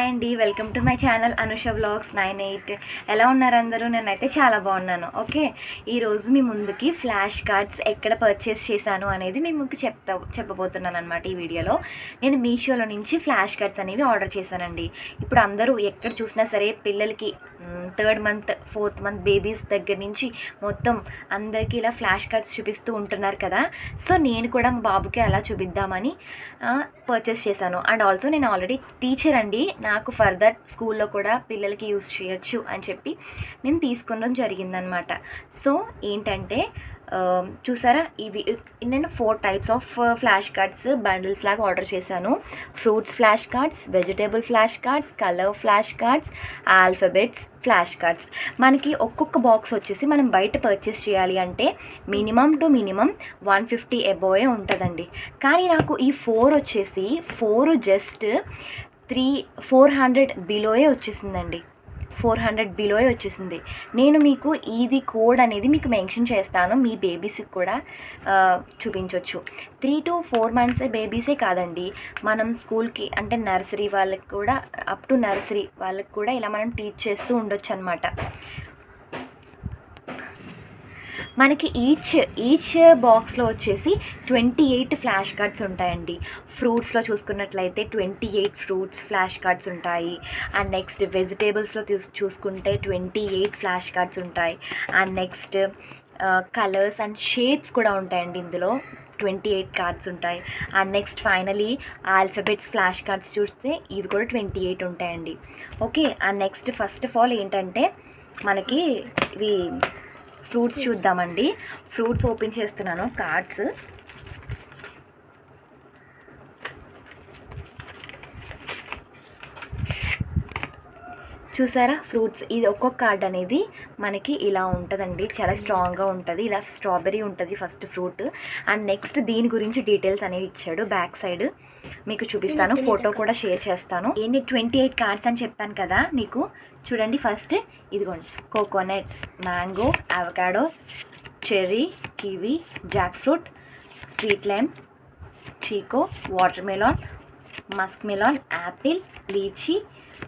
Hi అండి welcome to my channel Anusha vlogs nine eight. ఎలా ఉన్నారు అందరూ? నేనైతే చాలా బాగున్నాను. ఓకే ఈరోజు మీ ముందుకి ఫ్లాష్ కార్డ్స్ ఎక్కడ పర్చేస్ చేశాను అనేది నేను మీకు చెప్తా చెప్పబోతున్నాను అనమాట ఈ వీడియోలో. నేను మీషోలో నుంచి ఫ్లాష్ కార్డ్స్ అనేవి ఆర్డర్ చేశానండి. ఇప్పుడు అందరూ ఎక్కడ చూసినా సరే పిల్లలకి third month fourth month babies దగ్గర నుంచి మొత్తం అందరికీ ఇలా ఫ్లాష్ కార్డ్స్ చూపిస్తూ ఉంటున్నారు కదా. సో నేను కూడా మా బాబుకి అలా చూపిద్దామని పర్చేస్ చేశాను. అండ్ ఆల్సో నేను ఆల్రెడీ టీచర్ అండి. నాకు ఫర్దర్ స్కూల్లో కూడా పిల్లలకి యూస్ చేయొచ్చు అని చెప్పి నేను తీసుకోవడం జరిగిందనమాట. సో ఏంటంటే Um, చూసారా? ఇవి నేను four types of flash cards bundles లాగా ఆర్డర్ చేశాను. Fruits flash cards vegetable flash cards colour flash cards alphabets flash cards మనకి ఒక్కొక్క బాక్స్ వచ్చేసి మనం బయట పర్చేస్ చేయాలి అంటే minimum two minimum one fifty ఎబోయే ఉంటుందండి. కానీ నాకు ఈ ఫోర్ వచ్చేసి four just three four hundred బిలోయే వచ్చేసిందండి. ఫోర్ హండ్రెడ్ బిలోయే వచ్చేసింది. నేను మీకు ఇది కోడ్ అనేది మీకు మెన్షన్ చేస్తాను. మీ బేబీస్కి కూడా చూపించవచ్చు త్రీ టు ఫోర్ మంత్స్ బేబీసే కాదండి. మనం స్కూల్కి అంటే నర్సరీ వాళ్ళకి కూడా అప్ టు నర్సరీ వాళ్ళకి కూడా ఇలా మనం టీచ్ చేస్తూ ఉండొచ్చు అనమాట మనకి ఈచ్ ఈచ్ బాక్స్లో వచ్చేసి ట్వంటీ ఎయిట్ ఫ్లాష్ కార్డ్స్ ఉంటాయండి ఫ్రూట్స్లో చూసుకున్నట్లయితే twenty eight fruits flash cards ఉంటాయి అండ్ నెక్స్ట్ వెజిటేబుల్స్లో చూసుకుంటే ట్వంటీ ఎయిట్ ఫ్లాష్ కార్డ్స్ ఉంటాయి and next colours and shapes కూడా ఉంటాయండి ఇందులో. ట్వంటీ ఎయిట్ కార్డ్స్ ఉంటాయి. And next finally alphabets flash cards చూస్తే ఇవి కూడా ట్వంటీ ఎయిట్ ఉంటాయండి. Okay and next first of all ఏంటంటే మనకి ఇవి ఫ్రూట్స్ చూద్దామండి. ఫ్రూట్స్ ఓపెన్ చేస్తున్నాను కార్డ్స్. చూసారా ఫ్రూట్స్? ఇది ఒక్కొక్క కార్డ్ అనేది మనకి ఇలా ఉంటుందండి. చాలా స్ట్రాంగ్గా ఉంటుంది. ఇలా స్ట్రాబెరీ ఉంటుంది ఫస్ట్ ఫ్రూట్. అండ్ నెక్స్ట్ దీని గురించి డీటెయిల్స్ అనేవి ఇచ్చాడు బ్యాక్ సైడ్. మీకు చూపిస్తాను ఫోటో కూడా షేర్ చేస్తాను. ఏంటి ట్వంటీ ఎయిట్ కార్డ్స్ అని చెప్పాను కదా మీకు చూడండి ఫస్ట్. ఇదిగోండి coconut mango avocado cherry kiwi jackfruit sweet lime chikoo watermelon muskmelon apple lychee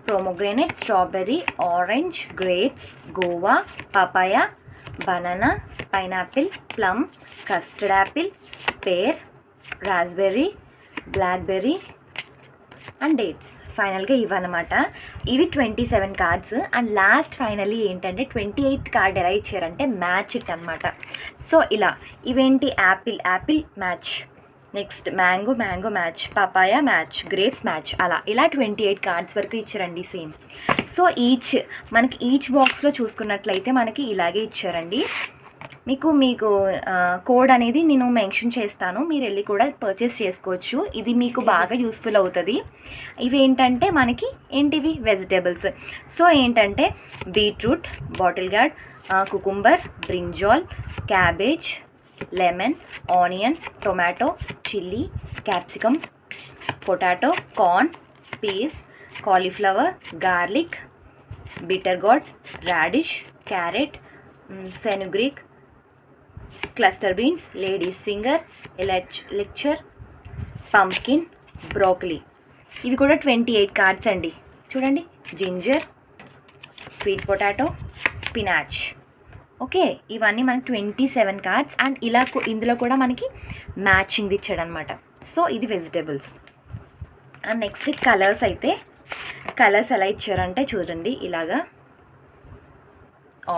pomegranate strawberry orange grapes guava papaya banana pineapple plum custard apple pear raspberry blackberry and dates ఫైనల్గా ఇవన్నమాట ఇవి twenty seven cards and last finally ఏంటంటే twenty eighth card ఎలా ఇచ్చారంటే match it అనమాట so ఇలా. ఇవేంటి? Apple apple match next mango mango match papaya match grapes match అలా. ఇలా ట్వంటీ ఎయిట్ కార్డ్స్ వరకు ఇచ్చారండి సేమ్ సో ఈచ్ మనకి ఈచ్ బాక్స్లో చూసుకున్నట్లయితే మనకి ఇలాగే ఇచ్చారండి. మీకు మీకు కోడ్ అనేది నేను మెన్షన్ చేస్తాను. మీరు వెళ్ళి కూడా పర్చేస్ చేసుకోవచ్చు. ఇది మీకు బాగా యూస్ఫుల్ అవుతుంది. ఇవి ఏంటంటే మనకి ఏంటివి? వెజిటేబుల్స్ సో ఏంటంటే beetroot bottle gourd cucumber brinjal cabbage lemon onion tomato chilli capsicum potato corn peas cauliflower garlic bitter gourd radish carrot fenugreek cluster beans ladies finger ఎలచ్ లెక్చర్ పంప్కిన్ బ్రోకలీ ఇవి కూడా ట్వంటీ ఎయిట్ కార్డ్స్ అండి. చూడండి ginger sweet potato spinach okay ఇవన్నీ మనకి twenty seven cards and ఇలా ఇందులో కూడా మనకి మ్యాచింగ్ ఇచ్చాడు అనమాట సో ఇది వెజిటేబుల్స్ అండ్ నెక్స్ట్ కలర్స్ అయితే కలర్స్ ఎలా ఇచ్చారంటే చూడండి ఇలాగా.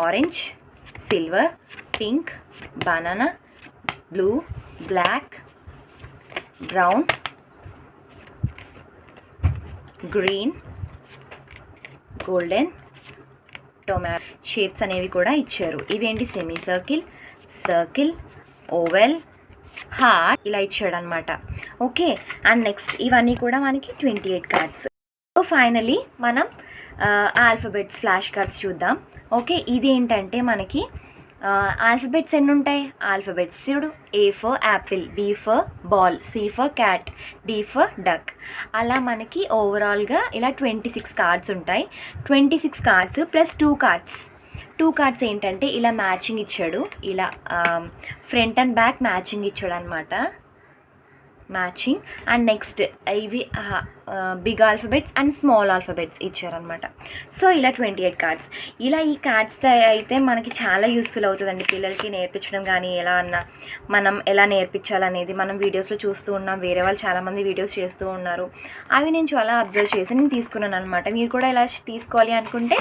Orange silver pink banana blue black brown green golden tomato. Shapes అనేవి కూడా ఇచ్చారు. ఇవేంటి? Semi circle circle oval heart ఇలా ఇచ్చాడు అనమాట ఓకే అండ్ నెక్స్ట్ ఇవన్నీ కూడా మనకి twenty eight cards. So finally మనం ఆల్ఫబెట్స్ ఫ్లాష్ కార్డ్స్ చూద్దాం. ఓకే ఇది ఏంటంటే మనకి ఆల్ఫబెట్స్ ఎన్ని ఉంటాయి ఆల్ఫబెట్స్ చూడు. A for apple B for ball C for cat D for duck అలా మనకి ఓవరాల్గా ఇలా ట్వంటీ సిక్స్ కార్డ్స్ ఉంటాయి. Twenty six cards plus two cards two cards ఏంటంటే ఇలా మ్యాచింగ్ ఇచ్చాడు. ఇలా ఫ్రంట్ అండ్ బ్యాక్ మ్యాచింగ్ ఇచ్చాడు అనమాట మ్యాచింగ్ అండ్ నెక్స్ట్ ఇవి big alphabets and small alphabets ఇచ్చారనమాట సో ఇలా ట్వంటీ ఎయిట్ కార్డ్స్ ఇలా ఈ కార్డ్స్ అయితే మనకి చాలా యూస్ఫుల్ అవుతుందండి. పిల్లలకి నేర్పించడం కానీ ఎలా అన్నా మనం ఎలా నేర్పించాలనేది మనం వీడియోస్లో చూస్తూ ఉన్నాం. వేరే వాళ్ళు చాలామంది వీడియోస్ చేస్తూ ఉన్నారు. అవి నేను చాలా అబ్జర్వ్ చేసి నేను తీసుకున్నాను అనమాట మీరు కూడా ఇలా తీసుకోవాలి అనుకుంటే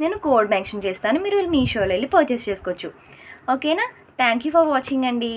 నేను కోడ్ మెన్షన్ చేస్తాను. మీరు మీషోలో వెళ్ళి పర్చేస్ చేసుకోవచ్చు. ఓకేనా థ్యాంక్ యూ ఫర్ వాచింగ్ అండి.